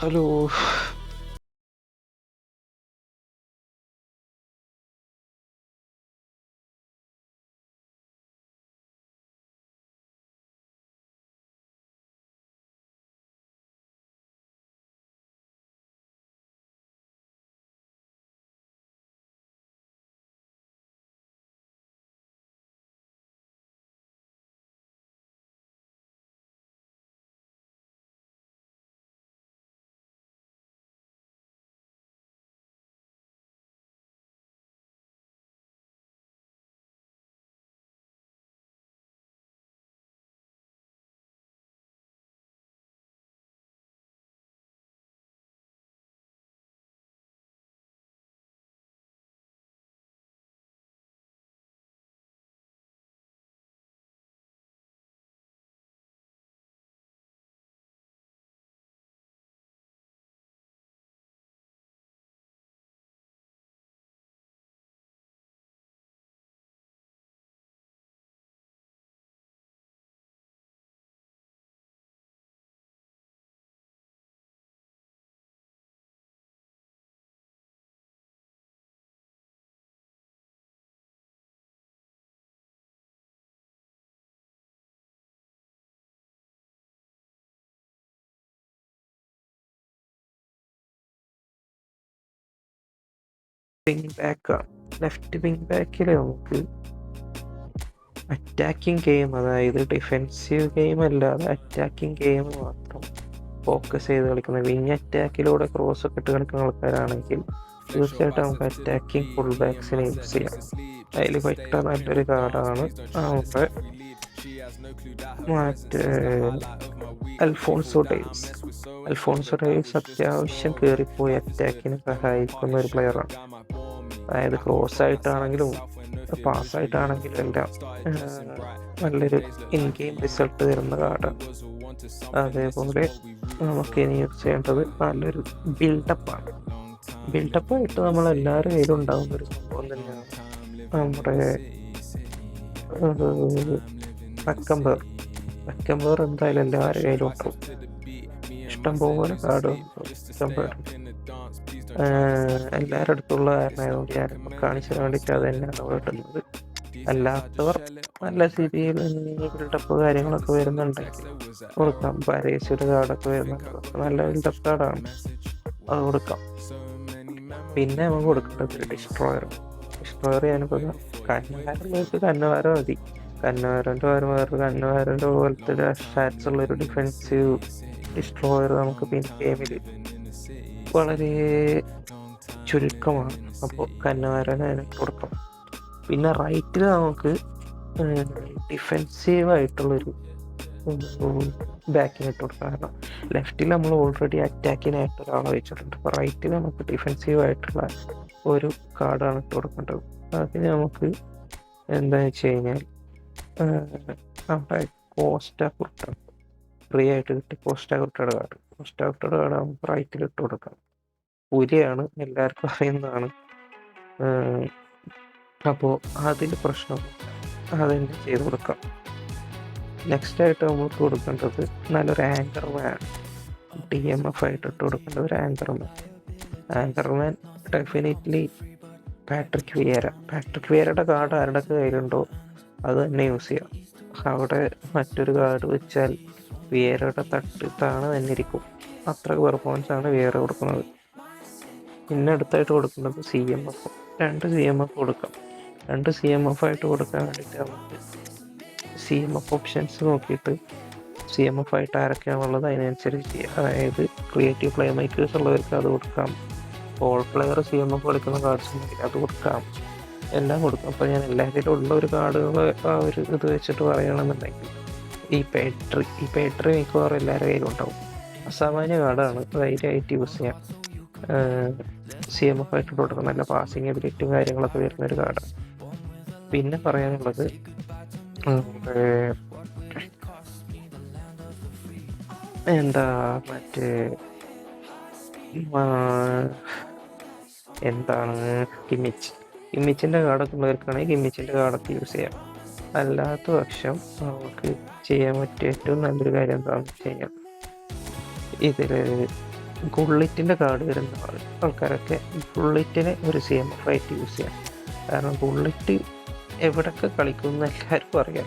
Hallo. Wing ബാക്കാണ് left wing ബാക്കിൽ നമുക്ക് അറ്റാക്കിംഗ് ഗെയിം അതായത് ഡിഫെൻസീവ് ഗെയിം അല്ലാതെ അറ്റാക്കിംഗ് ഗെയിം മാത്രം ഫോക്കസ് ചെയ്ത് കളിക്കുന്ന വിങ് അറ്റാക്കിലൂടെ ക്രോസ് ഒക്കെ ഇട്ട് കളിക്കുന്ന ആൾക്കാരാണെങ്കിൽ തീർച്ചയായിട്ടും നമുക്ക് അറ്റാക്കിംഗ് ഫുൾ ബാക്സിനെ യൂസ് ചെയ്യാം. അതിൽ പറ്റ നല്ലൊരു കാർഡാണ് നമ്മുടെ മറ്റേ അൽഫോൺസോ ഡേവിസ് അൽഫോൺസോ ഡേവിസ് അത്യാവശ്യം കയറിപ്പോയി അറ്റാക്കിന് സഹായിക്കുന്ന ഒരു പ്ലെയറാണ് അതായത് ക്രോസ് ആയിട്ടാണെങ്കിലും പാസ് ആയിട്ടാണെങ്കിലും എല്ലാം നല്ലൊരു ഇൻ ഗെയിം റിസൾട്ട് തരുന്ന കാർഡാണ് അതേപോലെ നമുക്ക് ഇനി യൂസ് ചെയ്യേണ്ടത് നല്ലൊരു ബിൽഡപ്പാണ് ബിൽഡപ്പായിട്ട് നമ്മൾ എല്ലാവരും കയ്യിലും ഉണ്ടാകുന്ന ഒരു സംഭവം തന്നെയാണ് നമ്മുടെ അക്കമ്പർ അക്കമ്പർ എന്തായാലും എല്ലാവരുടെ കയ്യിലും ഉണ്ടാവും ഇഷ്ടംപോലെ കാർഡ് അക്കമ്പർ എല്ലാവരുടെ അടുത്തുള്ള കാരണമായതുകൊണ്ട് ഞാൻ കാണിച്ചു തരാൻ വേണ്ടിയിട്ട് തന്നെയാണ് കിട്ടുന്നത് അല്ലാത്തവർ നല്ല രീതിയിൽ ബിൽഡപ്പ് കാര്യങ്ങളൊക്കെ വരുന്നുണ്ടെങ്കിൽ കൊടുക്കാം. പരേശ്വര കാർഡൊക്കെ വരുന്നുണ്ട്. നല്ല ബിൽഡപ്പ് കാർഡാണ് അത് കൊടുക്കാം. പിന്നെ നമുക്ക് കൊടുക്കേണ്ടത് ഡിസ്ട്രോയർ ഡിസ്ട്രോയർ ഞാനിപ്പോൾ കന്നുകാരം കന്നുകാരം മതി. കന്നവാരന്റെ പകരം വേറെ കന്നവാരന്റെ പോലത്തെ സ്റ്റാറ്റ്സ് ഉള്ളൊരു ഡിഫൻസീവ് ഡിസ്ട്രോയർ നമുക്ക് പിന്നെ ഗെയിമിൽ വളരെ ചുരുക്കമാണ്. അപ്പോൾ കന്നവാരനെ അതിന് കൊടുക്കാം പിന്നെ റൈറ്റിൽ നമുക്ക് ഡിഫെൻസീവ് ആയിട്ടുള്ളൊരു ബാക്കിന് ഇട്ട് കൊടുക്കണം. കാരണം ലെഫ്റ്റിൽ നമ്മൾ ഓൾറെഡി അറ്റാക്കിനായിട്ട് ഒരാളെ വെച്ചിട്ടുണ്ട്. അപ്പോൾ റൈറ്റിൽ നമുക്ക് ഡിഫെൻസീവ് ആയിട്ടുള്ള ഒരു കാർഡാണ് ഇട്ട് കൊടുക്കേണ്ടത്. അതിന് നമുക്ക് എന്താണെന്ന് വെച്ച് കഴിഞ്ഞാൽ നമ്മുടെ കോസ്റ്റ കുർട്ട ഫ്രീ ആയിട്ട് കിട്ടി കോസ്റ്റ കുർട്ടയുടെ കാർഡ്. കോസ്റ്റ കുർട്ടയുടെ കാർഡ് നമുക്ക് റൈറ്റിൽ ഇട്ട് കൊടുക്കാം പുലിയാണ് എല്ലാവർക്കും അറിയുന്നതാണ്. അപ്പോൾ അതിന് പ്രശ്നം അതെന്നെ ചെയ്ത് കൊടുക്കാം? നെക്സ്റ്റ് ആയിട്ട് നമുക്ക് കൊടുക്കേണ്ടത് നല്ലൊരു anchor man D M F ആയിട്ട് ഇട്ട് കൊടുക്കേണ്ടത് ഒരു anchor man anchor man definitely Patrick Vieira Patrick വിയേരയുടെ card ആരുടെ കയ്യിലുണ്ടോ? അത് തന്നെ യൂസ് ചെയ്യാം അവിടെ മറ്റൊരു കാർഡ് വെച്ചാൽ വിയരയുടെ തട്ട് താണ് തന്നെ ഇരിക്കും. അത്ര പെർഫോമൻസ് ആണ് വേറെ കൊടുക്കുന്നത്. പിന്നെ അടുത്തായിട്ട് കൊടുക്കുന്നത് സി എം എഫ് രണ്ട് സി എം എഫ് കൊടുക്കാം. രണ്ട് സി എം എഫ് ആയിട്ട് കൊടുക്കാൻ വേണ്ടിയിട്ട് നമുക്ക് സി എം എഫ് ഓപ്ഷൻസ് നോക്കിയിട്ട് സി എം എഫ് ആയിട്ട് ആരൊക്കെയാണുള്ളത് അതിനനുസരിച്ച് അതായത് ക്രിയേറ്റീവ് പ്ലേ മേക്കേഴ്സ് ഉള്ളവർക്ക് അത് കൊടുക്കാം. All player C M F കളിക്കുന്ന കാർഡ്സ് അത് കൊടുക്കാം. എല്ലാം കൊടുക്കും. അപ്പോൾ ഞാൻ എല്ലാവരിലും ഉള്ള ഒരു കാർഡുകൾ ആ ഒരു ഇത് വെച്ചിട്ട് പറയുകയാണെന്നുണ്ടെങ്കിൽ ഈ പേട്രി ഈ പേട്രി മിക്കവാറും എല്ലാവരുടെ കയ്യിലും ഉണ്ടാവും അസാമാന്യ കാർഡാണ്. ധൈര്യമായിട്ട് യൂസ് ചെയ്യാം. സി എം എഫ് ആയിട്ട് കൊടുക്കാം നല്ല പാസിങ് എബിലിറ്റിയും കാര്യങ്ങളൊക്കെ വരുന്ന ഒരു കാർഡാണ് പിന്നെ പറയാനുള്ളത് എന്താ മറ്റേ എന്താണ് കിമ്മിച്ച് കിമ്മിച്ചിന്റെ കാർഡൊക്കെ ഉള്ളവർക്കാണെങ്കിൽ ഇമിച്ചിന്റെ കാർഡൊക്കെ യൂസ് ചെയ്യാം. അല്ലാത്ത പക്ഷം നമുക്ക് ചെയ്യാൻ പറ്റിയ ഏറ്റവും നല്ലൊരു കാര്യം എന്താണെന്ന് വെച്ച് കഴിഞ്ഞാൽ ഇതിൽ ബുള്ളറ്റിന്റെ കാർഡ് വരുന്ന ആൾ- ആൾക്കാരൊക്കെ ബുള്ളറ്റിനെ ഒരു സി എം എഫ് ആയിട്ട് യൂസ് ചെയ്യാം. കാരണം ബുള്ളറ്റ് എവിടൊക്കെ കളിക്കുമെന്ന് എല്ലാവർക്കും അറിയാം.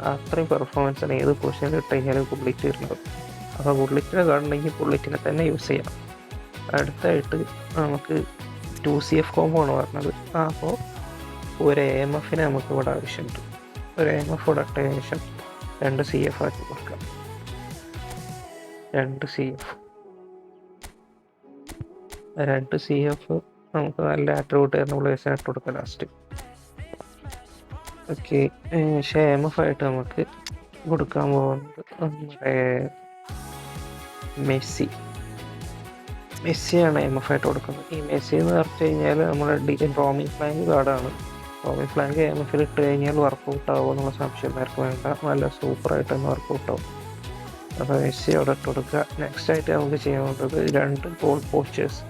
അത്രയും പെർഫോമൻസ് ആണ്. ഏത് പൊസിഷനിൽ ഇട്ട് കഴിഞ്ഞാലും ബുള്ളറ്റ് വരുന്നത്. അപ്പോൾ ബുള്ളറ്റിന്റെ കാർഡ് ഉണ്ടെങ്കിൽ ബുള്ളറ്റിനെ തന്നെ യൂസ് ചെയ്യാം. അടുത്തായിട്ട് നമുക്ക് ടു സി എഫ് കോംബോ ആണ് പറഞ്ഞത്. ആ അപ്പോൾ ഒരു എ എം എഫിന് നമുക്ക് ഇവിടെ ആവശ്യമുണ്ട് ഒരു എം എഫ് ഇവിടെ ഇട്ടതിന് ശേഷം രണ്ട് സി എഫ് ആക്കി കൊടുക്കാം. രണ്ട് സി എഫ് രണ്ട് സി എഫ് നമുക്ക് നല്ല ആട്രിബ്യൂട്ട് തരുന്ന പ്ലേസിന് ഇട്ട് കൊടുക്കാം ലാസ്റ്റ് ഓക്കെ പക്ഷേ എം എഫ് ആയിട്ട് നമുക്ക് കൊടുക്കാൻ പോകുന്നത് നമ്മുടെ മെസ്സി. മെസ്സിയാണ് എം എഫ് ആയിട്ട് കൊടുക്കുന്നത്. ഈ മെസ്സി എന്ന് പറഞ്ഞു കഴിഞ്ഞാൽ നമ്മുടെ ഡി റോമിൻ ഫ്ലാങ്ക് കാർഡാണ്. റോമിൻ ഫ്ലാങ്ക് എം എഫിൽ ഇട്ട് കഴിഞ്ഞാൽ വർക്കൗട്ട് ആവുമോ എന്നുള്ള സംശയം ആർക്കും വേണ്ട. നല്ല സൂപ്പറായിട്ട് തന്നെ വർക്കൗട്ട് ആവും. അപ്പോൾ മെസ്സി അവിടെ ഇട്ട് കൊടുക്കുക. നെക്സ്റ്റ് ആയിട്ട് നമുക്ക് ചെയ്യാൻ വേണ്ടത് രണ്ട് ഗോൾ പോച്ചേഴ്സ്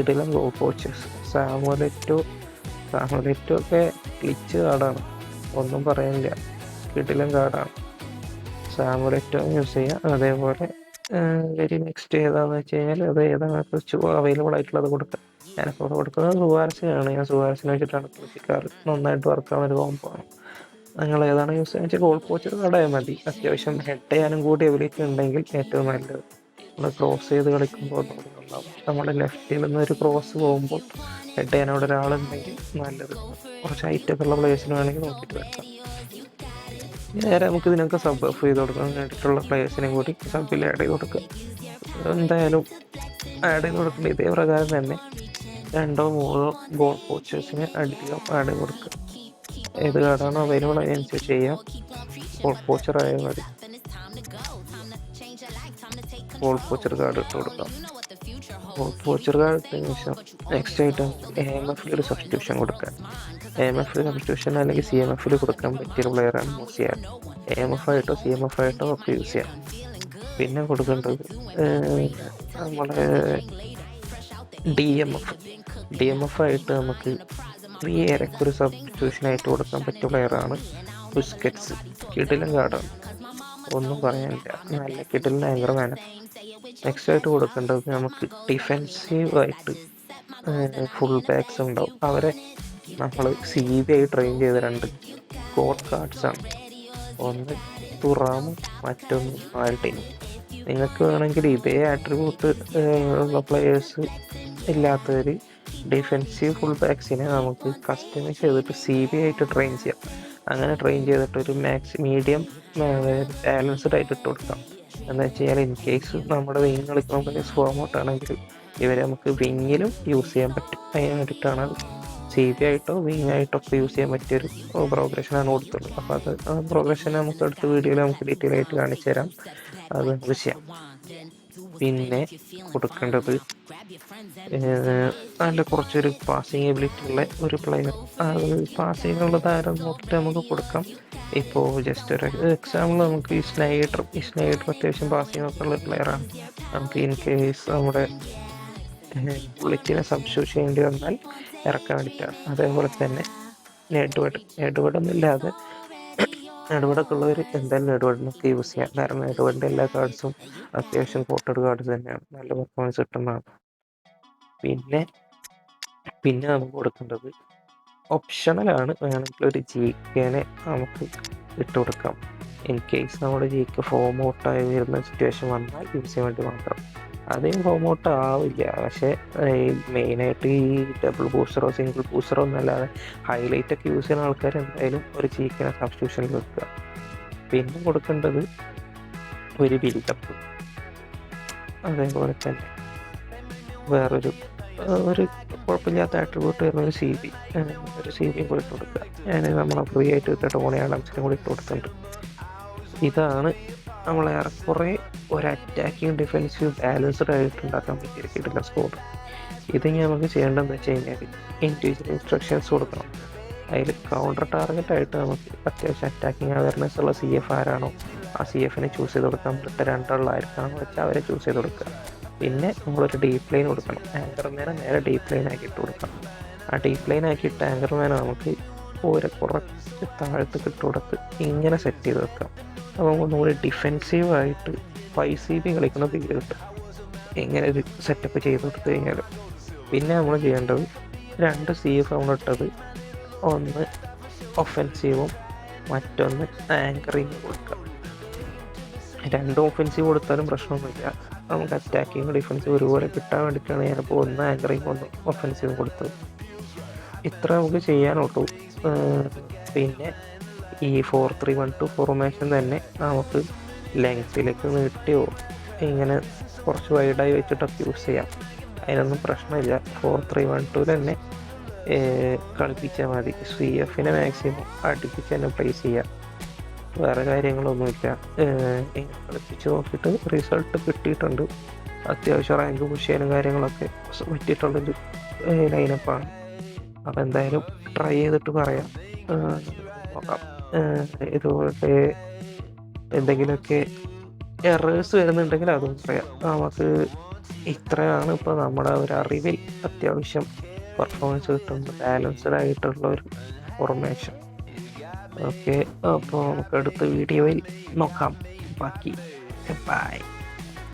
ഇതിലും ഗോൾ പോച്ചേഴ്സ് സാമുലറ്റു സാമുലറ്റു ഒക്കെ ക്ലിച്ച് കാർഡാണ് ഒന്നും പറയാനില്ല. ഇടലും കാർഡാണ് സാമുലറ്റും യൂസ് ചെയ്യുക അതേപോലെ വെരി നെക്സ്റ്റ് ഏതാണെന്ന് വെച്ച് കഴിഞ്ഞാൽ അത് ഏതാണ് അവൈലബിൾ ആയിട്ടുള്ളത് കൊടുക്കുക. ഞാനിപ്പോൾ കൊടുക്കുന്നത് സുവാരസിനാണ് ഞാൻ സുവാരസിനെ വെച്ചിട്ടാണ് കൃഷിക്കാറ് നന്നായിട്ട് വർക്ക് ആവുന്ന ഒരു കോമ്പോ ആണ്. നിങ്ങൾ ഏതാണ് യൂസ് ചെയ്യുന്നത് വെച്ചാൽ ഗോൾ പോച്ചർ കടയാൽ മതി. അത്യാവശ്യം ഹെഡ് ചെയ്യാനും കൂടി എബിലിറ്റി ഉണ്ടെങ്കിൽ ഏറ്റവും നല്ലത്. നമ്മൾ ക്രോസ് ചെയ്ത് കളിക്കുമ്പോൾ നമ്മുടെ ലെഫ്റ്റിൽ നിന്ന് ഒരു ക്രോസ് പോകുമ്പോൾ ഹെഡ് ചെയ്യാൻ അവിടെ ഒരാളുണ്ടെങ്കിൽ നല്ലത്. കുറച്ച് ഹൈറ്റൊക്കെ ഉള്ള പ്ലേസിന് വേണമെങ്കിൽ നോക്കിയിട്ട് വെക്കാം നേരെ നമുക്ക് ഇതിനൊക്കെ സബ് ഓഫ് ചെയ്ത് കൊടുക്കാൻ വേണ്ടിയിട്ടുള്ള പ്ലേയേഴ്സിനെ കൂടി സബിൽ ആഡ് ചെയ്ത് കൊടുക്കുക എന്തായാലും ആഡ് ചെയ്ത് കൊടുക്കേണ്ട ഇതേ പ്രകാരം തന്നെ രണ്ടോ മൂന്നോ ഗോൾ കോച്ചേഴ്സിന് അധികം ആഡ് ചെയ്ത് കൊടുക്കുക ഏത് കാർഡാണോ അവൈലബിൾ അതിനനുസരിച്ച് ചെയ്യാം. ഗോൾ കോച്ചറായ ആയാൽ മതി. ഗോൾ കോച്ചർ കാർഡ് ഇട്ട് കൊടുക്കാം. കാർഡ് ഇട്ടതിന് ശേഷം നെക്സ്റ്റ് ആയിട്ട് എ എം എഫിൽ ഒരു സബ്സ്റ്റിറ്റ്യൂഷൻ കൊടുക്കാൻ. എ എം എഫിൽ സബ്സ്റ്റിറ്റ്യൂഷൻ അല്ലെങ്കിൽ സി എം എഫിൽ കൊടുക്കാൻ പറ്റിയ പ്ലെയറാണ് യൂസ് ചെയ്യാൻ എ എം എഫ് ആയിട്ടോ സി എം എഫ് ആയിട്ടോ ഒക്കെ യൂസ് ചെയ്യാം. പിന്നെ കൊടുക്കേണ്ടത് നമ്മുടെ D M F D M F ആയിട്ട് നമുക്ക് വിയരക്ക് ഒരു സബ്സ്റ്റിറ്റ്യൂഷൻ ആയിട്ട് കൊടുക്കാൻ പറ്റിയ പ്ലെയറാണ് ബുസ്കറ്റ്സ്. കിടിലൻ കാർഡാണ്. ഒന്നും പറയാനില്ല. നല്ല കിടിലൻ വേണം നെക്സ്റ്റ് ആയിട്ട് കൊടുക്കേണ്ടത് നമുക്ക് ഡിഫെൻസീവ് ആയിട്ട് ഫുൾ ബാക്സ് ഉണ്ടാവും. അവരെ നമ്മൾ സി ആയി ട്രെയിൻ ചെയ്ത രണ്ട് കോഡ് കാർഡ്സ് ആണ്. ഒന്ന് തുറാമും മറ്റൊന്ന് മാൾട്ടിനും. നിങ്ങൾക്ക് വേണമെങ്കിൽ ഇതേ ആട്രിബ്യൂട്ട് ഉള്ള പ്ലെയേഴ്സ് ഇല്ലാത്തവർ ഡിഫെൻസീവ് ഫുൾ ബാക്സിനെ നമുക്ക് കസ്റ്റമൈസ് ചെയ്തിട്ട് സി ബി ആയിട്ട് ട്രെയിൻ ചെയ്യാം. അങ്ങനെ ട്രെയിൻ ചെയ്തിട്ട് ഒരു മാക്സ് മീഡിയം ബാലൻസ്ഡ് ആയിട്ട് ഇട്ട് കൊടുക്കാം. എന്ന് വെച്ച് കഴിഞ്ഞാൽ ഇൻ കേസ് നമ്മുടെ വിങ് കളിക്കുമ്പോൾ ഫോം ഔട്ട് ആണെങ്കിൽ ഇവരെ നമുക്ക് വിങ്ങിലും യൂസ് ചെയ്യാൻ പറ്റും. അതിന് വേണ്ടിയിട്ടാണ് സി ബി ആയിട്ടോ വിങ് ആയിട്ടോ ഒക്കെ യൂസ് ചെയ്യാൻ പറ്റിയൊരു പ്രോഗ്രഷനാണ് കൊടുത്തുള്ളത്. അപ്പോൾ അത് ആ പ്രോഗ്രഷൻ നമുക്ക് അടുത്ത വീഡിയോയിൽ നമുക്ക് ഡീറ്റെയിൽ ആയിട്ട് കാണിച്ചു തരാം അത് നമുക്ക് ചെയ്യാം. പിന്നെ കൊടുക്കേണ്ടത് നല്ല കുറച്ചൊരു പാസിംഗ് എബിലിറ്റി ഉള്ള ഒരു പ്ലെയർ പാസിംഗ് പാസിങ് താരം നോക്കിയിട്ട് നമുക്ക് കൊടുക്കാം. ഇപ്പോൾ ജസ്റ്റ് ഒരു എക്സാമ്പിൾ നമുക്ക് ഈ സ്നൈഡർ ഈ സ്നൈഡർ അത്യാവശ്യം പാസിംഗ് ഒക്കെ ഉള്ള പ്ലെയറാണ് നമുക്ക് ഇൻ കേസ് നമ്മുടെ ബുള്ളറ്റിനെ സബ്സ്റ്റിറ്റ്യൂട്ട് ചെയ്യേണ്ടി വന്നാൽ ഇറക്കാൻ വേണ്ടിയിട്ടാണ്. അതേപോലെ തന്നെ നെഡ്വേഡ് നെഡ്വേഡ് ഒന്നും ഉള്ളവർ എന്തായാലും ഇടപെടലൊക്കെ യൂസ് ചെയ്യാം. കാരണം ഇടപെടേണ്ട എല്ലാ കാർഡ്സും അത്യാവശ്യം കോട്ടഡ് കാർഡ്സ് തന്നെയാണ്. നല്ല പെർഫോമൻസ് കിട്ടുന്നതാണ് പിന്നെ പിന്നെ നമുക്ക് കൊടുക്കേണ്ടത് ഓപ്ഷണലാണ് വേണമെങ്കിൽ ഒരു ജി കെനെ നമുക്ക് ഇട്ട് കൊടുക്കാം. ഇൻ കേസ് നമ്മുടെ ജി കെ ഫോം ഔട്ടായി വരുന്ന സിറ്റുവേഷൻ വന്നാൽ യൂസ് ചെയ്യാൻ വേണ്ടി മാത്രം. അധികം ഫോം ഔട്ട് ആവില്ല. പക്ഷേ മെയിനായിട്ട് ഈ ഡബിൾ ബൂസ്റ്ററോ സിംഗിൾ ബൂസ്റ്ററോ എന്നല്ലാതെ ഹൈലൈറ്റ് ഒക്കെ യൂസ് ചെയ്യുന്ന ആൾക്കാർ എന്തായാലും ഒരു ചീക്കിനെ സബ്സ്റ്റിറ്റ്യൂഷനിൽ വെക്കുക. പിന്നെ കൊടുക്കേണ്ടത് ഒരു ബിൽഡപ്പ് അതേപോലെ തന്നെ വേറൊരു ഒരു കുഴപ്പമില്ലാത്ത ആട്രിബ്യൂട്ട് വരുന്ന ഒരു സി ബി ഒരു സി ബിയും കൂടി ഇട്ട് കൊടുക്കുക. ഞാൻ നമ്മളെ ഫ്രീ ആയിട്ട് കിട്ടിയിട്ട് ടോണി ആഡംസിനും കൂടി ഇട്ട് കൊടുത്തിട്ടുണ്ട്. ഇതാണ് നമ്മൾ ഏറെക്കുറെ ഒരു അറ്റാക്കിങ് ഡിഫെൻസീവ് ബാലൻസ്ഡ് ആയിട്ട് ഉണ്ടാക്കാൻ പറ്റിയ കിട്ടില്ല സ്കോർ ഇത് നമുക്ക് ചെയ്യേണ്ടതെന്ന് വെച്ച് കഴിഞ്ഞാൽ ഇൻഡിവിജ്വൽ ഇൻസ്ട്രക്ഷൻസ് കൊടുക്കണം. അതിൽ കൗണ്ടർ ടാർഗറ്റ് ആയിട്ട് നമുക്ക് അത്യാവശ്യം അറ്റാക്കിങ് അവയർനെസ് ഉള്ള സി എഫ് ആരാണോ ആ സി എഫിനെ ചൂസ് ചെയ്ത് കൊടുക്കാൻ പറ്റുന്ന രണ്ടുള്ളായിരിക്കണം വെച്ചാൽ അവരെ ചൂസ് ചെയ്ത് കൊടുക്കുക. പിന്നെ നമ്മളൊരു ഡീപ്പ് ലൈൻ കൊടുക്കണം. ആങ്കർമേനെ നേരെ ഡീപ്പ് ലൈൻ ആക്കി ഇട്ട് കൊടുക്കണം ആ ഡീപ്പ് ലൈൻ ആക്കിയിട്ട് ആങ്കർമേനെ നമുക്ക് ഓരോ കുറച്ച് താഴത്ത് കിട്ടുകൊടുത്ത് കൊടുത്ത് ഇങ്ങനെ സെറ്റ് ചെയ്ത് വെക്കാം. അപ്പോൾ ഒന്നുകൂടി ഡിഫെൻസീവായിട്ട് ഫൈവ് സി ബി കളിക്കുന്ന പേരുണ്ട് എങ്ങനെ ഒരു സെറ്റപ്പ് ചെയ്ത് കൊടുത്തു കഴിഞ്ഞാൽ പിന്നെ നമ്മൾ ചെയ്യേണ്ടത് രണ്ട് സി എഫ് നമ്മൾ ഇട്ടത്. ഒന്ന് ഒഫെൻസീവും മറ്റൊന്ന് ആങ്കറിങ് കൊടുക്കുക. രണ്ടും ഒഫെൻസീവ് കൊടുത്താലും പ്രശ്നമൊന്നുമില്ല. നമുക്ക് അറ്റാക്കിങ് ഡിഫൻസീവ് ഒരുപോലെ കിട്ടാൻ വേണ്ടിയിട്ടാണ് ഞാനിപ്പോൾ ഒന്ന് ആങ്കറിങ് ഒന്ന് ഒഫെൻസീവ് കൊടുത്തത്. ഇത്ര നമുക്ക് ചെയ്യാനുള്ളൂ. പിന്നെ ഈ four three one two formation തന്നെ നമുക്ക് ലെങ്ത്തിലേക്ക് നീട്ടിയോ ഇങ്ങനെ കുറച്ച് വൈഡായി വെച്ചിട്ടൊക്കെ യൂസ് ചെയ്യാം. അതിനൊന്നും പ്രശ്നമില്ല. ഫോർ ത്രീ വൺ ടു തന്നെ കളിപ്പിച്ചാൽ മതി. സി എഫിനെ മാക്സിമം അടുപ്പിച്ച് തന്നെ പ്ലേസ് ചെയ്യാം. വേറെ കാര്യങ്ങളൊന്നുമില്ല. കളിപ്പിച്ച് നോക്കിയിട്ട് റിസൾട്ട് കിട്ടിയിട്ടുണ്ട്. അത്യാവശ്യം റാങ്ക് പുഷ് ചെയ്യാനും കാര്യങ്ങളൊക്കെ പറ്റിയിട്ടുള്ളൊരു ലൈനപ്പാണ് അപ്പോൾ എന്തായാലും ട്രൈ ചെയ്തിട്ട് പറയാം. നോക്കാം. ഏർ ഇതുപോലത്തെ എന്തെങ്കിലുമൊക്കെ എറേഴ്സ് വരുന്നുണ്ടെങ്കിൽ അതും പറയാം. നമുക്ക് ഇത്രയാണ് ഇപ്പോൾ നമ്മുടെ ഒരു അറിവിൽ അത്യാവശ്യം പെർഫോമൻസ് കിട്ടുന്നത്. ബാലൻസ്ഡ് ആയിട്ടുള്ള ഒരു ഫോർമേഷൻ ഓക്കെ അപ്പോൾ നമുക്ക് അടുത്ത വീഡിയോയിൽ നോക്കാം. ബാക്കി ബൈ